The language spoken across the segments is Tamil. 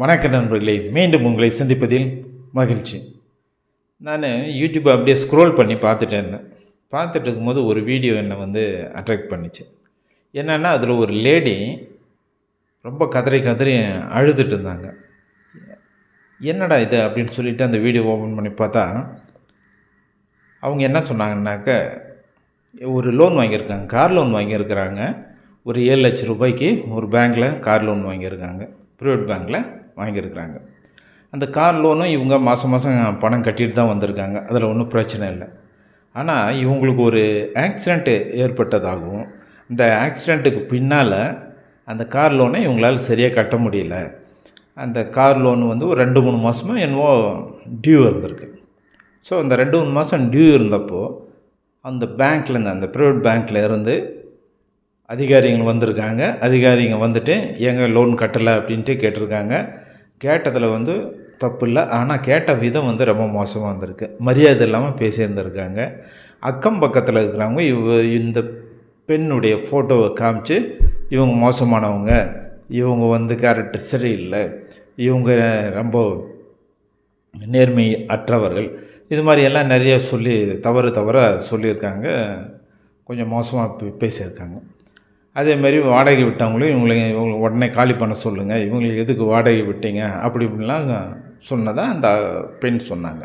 வணக்க நண்பர்களே மீண்டும் உங்களை சந்திப்பதில் மகிழ்ச்சி. நான் யூடியூப் அப்படியே ஸ்க்ரோல் பண்ணி பார்த்துட்டே இருந்தேன். பார்த்துட்டு இருக்கும்போது ஒரு வீடியோ என்னை வந்து அட்ராக்ட் பண்ணிச்சு. என்னென்னா அதில் ஒரு லேடி ரொம்ப கதறி கதறி அழுதுட்டு இருந்தாங்க. என்னடா இது அப்படின்னு சொல்லிட்டு அந்த வீடியோ ஓப்பன் பண்ணி பார்த்தா அவங்க என்ன சொன்னாங்கன்னாக்க ஒரு லோன் வாங்கியிருக்காங்க கார் லோன் வாங்கியிருக்கிறாங்க. ஒரு ஏழு லட்சம் ரூபாய்க்கு ஒரு பேங்க்கில் கார் லோன் வாங்கியிருக்காங்க. ப்ரைவேட் பேங்க்கில் வாங்கியிருக்கிறாங்க. அந்த கார் லோனும் இவங்க மாதம் மாதம் பணம் கட்டிட்டு தான் வந்திருக்காங்க. அதில் ஒன்றும் பிரச்சனை இல்லை. ஆனால் இவங்களுக்கு ஒரு ஆக்சிடெண்ட்டு ஏற்பட்டதாகவும் இந்த ஆக்சிடெண்ட்டுக்கு பின்னால் அந்த கார் லோனை இவங்களால் சரியாக கட்ட முடியல. அந்த கார் லோன் வந்து ஒரு ரெண்டு மூணு மாதமாக என்னவோ டியூ இருந்திருக்கு. ஸோ அந்த ரெண்டு மூணு மாதம் டியூ இருந்தப்போ அந்த பேங்க்லேருந்து அந்த ப்ரைவேட் பேங்க்கில் இருந்து அதிகாரிகள் வந்திருக்காங்க. அதிகாரிங்க வந்துட்டு ஏங்க லோன் கட்டலை அப்படின்ட்டு கேட்டிருக்காங்க. கேட்டதில் வந்து தப்பு இல்லை ஆனால் கேட்ட விதம் வந்து ரொம்ப மோசமாக இருந்திருக்கு மரியாதை இல்லாமல் பேசியிருந்திருக்காங்க. அக்கம் பக்கத்தில் இருக்கிறவங்க இவ இந்த பெண்ணுடைய ஃபோட்டோவை காமிச்சு இவங்க மோசமானவங்க இவங்க வந்து கேரக்டர் சரியில்லை இவங்க ரொம்ப நேர்மை அற்றவர்கள் இது மாதிரியெல்லாம் நிறைய சொல்லி தவறு தவற சொல்லியிருக்காங்க. கொஞ்சம் மோசமாக பே அதே அதேமாரி வாடகை விட்டவங்களையும் இவங்களை இவங்களை உடனே காலி பண்ண சொல்லுங்கள் இவங்களுக்கு எதுக்கு வாடகை விட்டீங்க? அப்படி இப்படிலாம் சொன்னதான் அந்த பெண் சொன்னாங்க.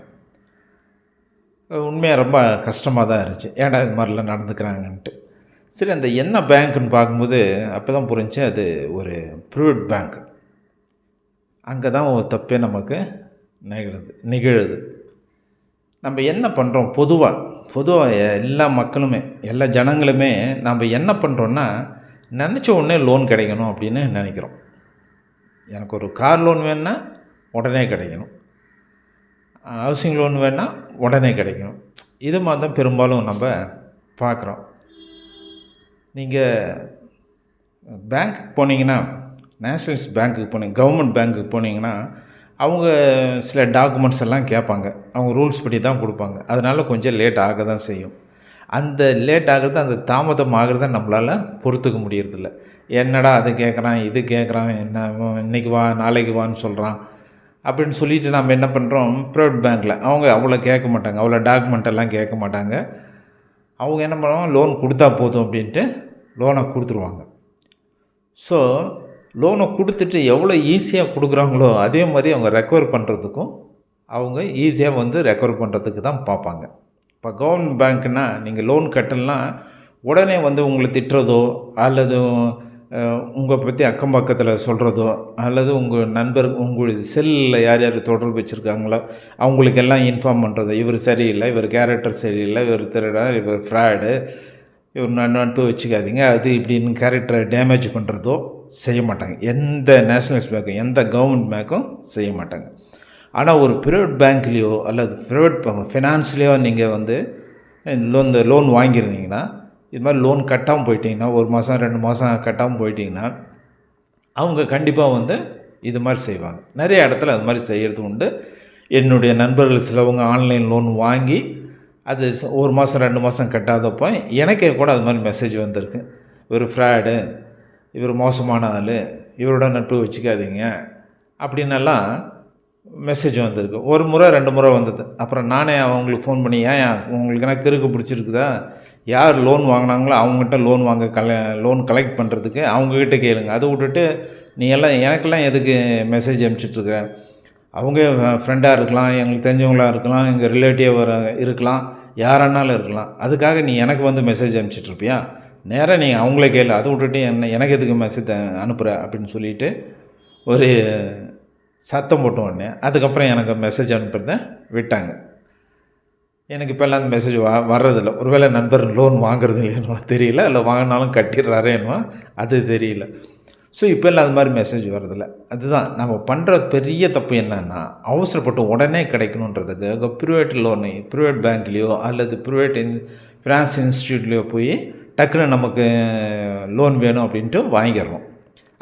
உண்மையாக ரொம்ப கஷ்டமாக தான் இருந்துச்சு. ஏன்டா இது மாதிரிலாம் நடந்துக்கிறாங்கன்ட்டு. சரி அந்த என்ன பேங்க்குன்னு பார்க்கும்போது அப்போ தான் புரிஞ்சு அது ஒரு ப்ரைவேட் பேங்க் அங்கே தான் ஒரு தப்பே நமக்கு நிகழுது நிகழுது. நம்ம என்ன பண்ணுறோம் பொதுவாக பொதுவாக எல்லா மக்களுமே எல்லா ஜனங்களுமே நம்ம என்ன பண்ணுறோன்னா நினச்ச உடனே லோன் கிடைக்கணும் அப்படின்னு நினைக்கிறோம். எனக்கு ஒரு கார் லோன் வேணுன்னா உடனே கிடைக்கணும். ஹவுசிங் லோன் வேணால் உடனே கிடைக்கணும். இது மாதிரி தான் பெரும்பாலும் நம்ம பார்க்குறோம். நீங்கள் பேங்க்குக்கு போனீங்கன்னா நேஷ்னல்ஸ் பேங்க்குக்கு போனீங்க கவர்மெண்ட் பேங்க்குக்கு போனீங்கன்னா அவங்க சில டாக்குமெண்ட்ஸ் எல்லாம் கேட்பாங்க. அவங்க ரூல்ஸ் படி தான் கொடுப்பாங்க. அதனால் கொஞ்சம் லேட் ஆக தான் செய்யும். அந்த லேட் ஆகிறது அந்த தாமதம் ஆகிறத நம்மளால் பொறுத்துக்க முடியறதில்ல. என்னடா அது கேட்குறான் இது கேட்குறான் என்ன இன்றைக்கி இன்னைக்கு வா நாளைக்கு வான்னு சொல்கிறான் அப்படின்னு சொல்லிட்டு நம்ம என்ன பண்ணுறோம் ப்ரைவேட் பேங்க்கில் அவங்க அவ்வளோ கேட்க மாட்டாங்க. அவ்வளோ டாக்குமெண்ட் எல்லாம் கேட்க மாட்டாங்க. அவங்க என்ன பண்ணுவாங்க? லோன் கொடுத்தா போதும் அப்படின்ட்டு லோனை கொடுத்துருவாங்க. ஸோ லோனை கொடுத்துட்டு எவ்வளோ ஈஸியாக கொடுக்குறாங்களோ அதே மாதிரி அவங்க ரெக்கவர் பண்ணுறதுக்கும் அவங்க ஈஸியாக வந்து ரெக்கவர் பண்ணுறதுக்கு தான் பார்ப்பாங்க. இப்போ கவர்மெண்ட் பேங்க்னால் நீங்கள் லோன் கட்டலாம் உடனே வந்து உங்களை திட்டுறதோ அல்லது உங்களை பற்றி அக்கம் பக்கத்தில் சொல்கிறதோ அல்லது உங்கள் நண்பர் உங்களுடைய செல்லில் யார் யார் தொடர்பு வச்சுருக்காங்களோ அவங்களுக்கெல்லாம் இன்ஃபார்ம் பண்ணுறதோ இவர் சரியில்லை இவர் கேரக்டர் சரியில்லை இவர் திருடா இவர் ஃப்ராடு இவர் நட்டு வச்சுக்காதீங்க. அது இப்படின்னு கேரக்டரை டேமேஜ் பண்ணுறதோ செய்ய மாட்டாங்க. எந்த நேஷ்னலைஸ் பேங்க்கும் எந்த கவர்மெண்ட் பேங்க்கும் செய்ய மாட்டாங்க. ஆனால் ஒரு ப்ரைவேட் பேங்க்லேயோ அல்லது ப்ரைவேட் ஃபினான்ஸ்லேயோ நீங்கள் வந்து லோன் இந்த லோன் வாங்கியிருந்தீங்கன்னா இது மாதிரி லோன் கட்டாமல் போயிட்டீங்கன்னா ஒரு மாதம் ரெண்டு மாதம் கட்டாமல் போயிட்டிங்கன்னா அவங்க கண்டிப்பாக வந்து இது மாதிரி செய்வாங்க. நிறைய இடத்துல அது மாதிரி செய்கிறது உண்டு. என்னுடைய நண்பர்கள் சிலவங்க ஆன்லைன் லோன் வாங்கி அது ஒரு மாதம் ரெண்டு மாதம் கட்டாதப்போ எனக்கே கூட அது மாதிரி மெசேஜ் வந்திருக்கு. ஒரு ஃப்ராடு இவர் மோசமான ஆள் இவரோட நட்பு வச்சுக்காதீங்க அப்படின்னெல்லாம் மெசேஜ் வந்திருக்கு. ஒரு முறை ரெண்டு முறை வந்தது. அப்புறம் நானே அவங்களுக்கு ஃபோன் பண்ணி ஏன் உங்களுக்கு என்ன கிறுக்கு பிடிச்சிருக்குதா? யார் லோன் வாங்கினாங்களோ அவங்ககிட்ட லோன் வாங்க கல லோன் கலெக்ட் பண்ணுறதுக்கு அவங்கக்கிட்ட கேளுங்க. அதை விட்டுட்டு நீ எல்லாம் எனக்கெல்லாம் எதுக்கு மெசேஜ் அனுப்பிச்சிட்ருக்க? அவங்க ஃப்ரெண்டாக இருக்கலாம் எங்களுக்கு தெரிஞ்சவங்களாக இருக்கலாம் எங்கள் ரிலேட்டிவ் வர இருக்கலாம் யாரானாலும் இருக்கலாம். அதுக்காக நீ எனக்கு வந்து மெசேஜ் அனுப்பிச்சிட்ருப்பியா? நேராக நீ அவங்களே கேளு அதை விட்டுட்டு என்ன எனக்கு எதுக்கு மெசேஜ் அனுப்புகிற அப்படின்னு சொல்லிட்டு ஒரு சத்தம் போட்டு உடனே அதுக்கப்புறம் எனக்கு மெசேஜ் அனுப்புகிறத விட்டாங்க. எனக்கு இப்போல்லாம் அந்த மெசேஜ் வ வர்றதில்ல. ஒருவேளை நண்பர் லோன் வாங்குறது இல்லையோ தெரியல இல்லை வாங்கினாலும் கட்டிடுறாரேன்னுவா அது தெரியல. ஸோ இப்போல்லாம் அது மாதிரி மெசேஜ் வர்றதில்ல. அதுதான் நம்ம பண்ணுற பெரிய தப்பு என்னென்னா அவசரப்பட்டு உடனே கிடைக்கணுன்றதுக்கு ப்ரைவேட் லோனு ப்ரைவேட் பேங்க்லேயோ அல்லது ப்ரைவேட் இன் ஃபினான்ஸ் இன்ஸ்டியூட்லேயோ போய் டக்குன்னு நமக்கு லோன் வேணும் அப்படின்ட்டு வாங்கிடுறோம்.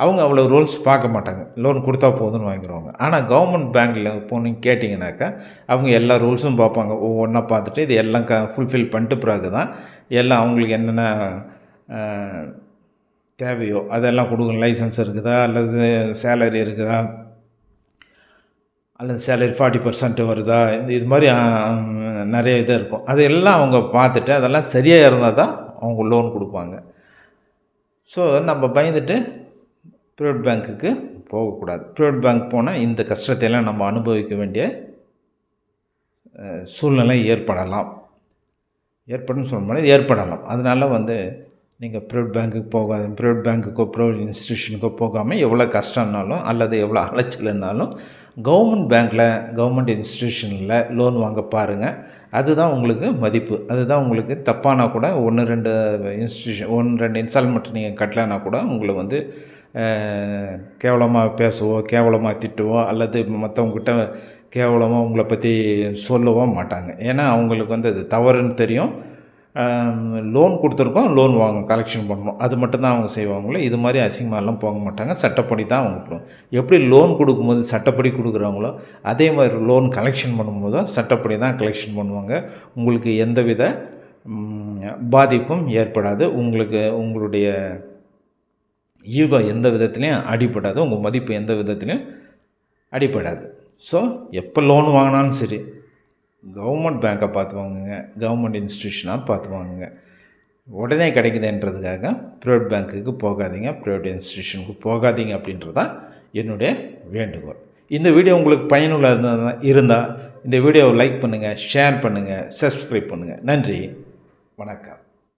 அவங்க அவ்வளோ ரூல்ஸ் பார்க்க மாட்டாங்க. லோன் கொடுத்தா போதும்னு வாங்கிடுவாங்க. ஆனால் கவர்மெண்ட் பேங்க்கில் போனீங்க கேட்டிங்கனாக்கா அவங்க எல்லா ரூல்ஸும் பார்ப்பாங்க. ஒவ்வொன்றா பார்த்துட்டு இது எல்லாம் க ஃபுல்ஃபில் பண்ணிட்டு பிறகு தான் எல்லாம் அவங்களுக்கு என்னென்ன தேவையோ அதெல்லாம் கொடுக்கணும். லைசன்ஸ் இருக்குதா? அல்லது சேலரி இருக்குதா? அல்லது சேலரி ஃபார்ட்டி பர்சன்ட் வருதா? இந்த இது மாதிரி நிறைய இது இருக்கும். அதையெல்லாம் அவங்க பார்த்துட்டு அதெல்லாம் சரியாக இருந்தால் தான் அவங்க லோன் கொடுப்பாங்க. ஸோ நம்ம பயந்துட்டு ப்ரைவேட் பேங்க்குக்கு போகக்கூடாது. ப்ரைவேட் பேங்க் போனால் இந்த கஷ்டத்தையெல்லாம் நம்ம அனுபவிக்க வேண்டிய சூழ்நிலை ஏற்படலாம். ஏற்படும் சொல்ல முடியாது ஏற்படலாம். அதனால் வந்து நீங்கள் ப்ரைவேட் பேங்க்குக்கு போகாது ப்ரைவேட் பேங்க்குக்கோ ப்ரைவேட் இன்ஸ்டியூஷனுக்கோ போகாமல் எவ்வளோ கஷ்டம்னாலும் அல்லது எவ்வளோ அலைச்சல்னாலும் கவர்மெண்ட் பேங்க்கில் கவர்மெண்ட் இன்ஸ்டியூஷனில் லோன் வாங்க பாருங்கள் அதுதான் உங்களுக்கு மதிப்பு. அதுதான் உங்களுக்கு தப்பானா கூட ஒன்று ரெண்டு இன்ஸ்டியூஷன் ஒன்று ரெண்டு இன்ஸ்டால்மெண்ட் நீங்கள் கட்டலைன்னா கூட உங்களை வந்து கேவலமாக பேசவோ கேவலமாக திட்டுவோ அல்லது மற்றவங்ககிட்ட கேவலமாக உங்களை பற்றி சொல்லவோ மாட்டாங்க. ஏன்னா அவங்களுக்கு வந்து அது தவறுன்னு தெரியும். லோன் கொடுத்துருக்கோம் லோன் வாங்க கலெக்ஷன் பண்ணணும் அது மட்டும்தான் அவங்க செய்வாங்களே இது மாதிரி அசிங்கமாலாம் போக மாட்டாங்க. சட்டப்படி தான் அவங்க போடுவோம் எப்படி லோன் கொடுக்கும்போது சட்டப்படி கொடுக்குறாங்களோ அதே மாதிரி லோன் கலெக்ஷன் பண்ணும்போதும் சட்டப்படி தான் கலெக்ஷன் பண்ணுவாங்க. உங்களுக்கு எந்தவித பாதிப்பும் ஏற்படாது. உங்களுக்கு உங்களுடைய ஈகோ எந்த விதத்துலையும் அடிபடாது. உங்கள் மதிப்பு எந்த விதத்துலையும் அடிபடாது. ஸோ எப்போ லோன் வாங்கினாலும் சரி கவர்மெண்ட் பேங்க்கை பார்த்து வாங்குங்க கவர்மெண்ட் இன்ஸ்டியூஷனாக பார்த்து வாங்குங்க உடனே கிடைக்குதுன்றதுக்காக ப்ரைவேட் பேங்க்குக்கு போகாதீங்க ப்ரைவேட் இன்ஸ்டியூஷனுக்கு போகாதீங்க அப்படின்றது தான் என்னுடைய வேண்டுகோள். இந்த வீடியோ உங்களுக்கு பயனுள்ள இருந்தால் இந்த வீடியோவை லைக் பண்ணுங்கள் ஷேர் பண்ணுங்கள் சப்ஸ்கிரைப் பண்ணுங்கள் நன்றி வணக்கம்.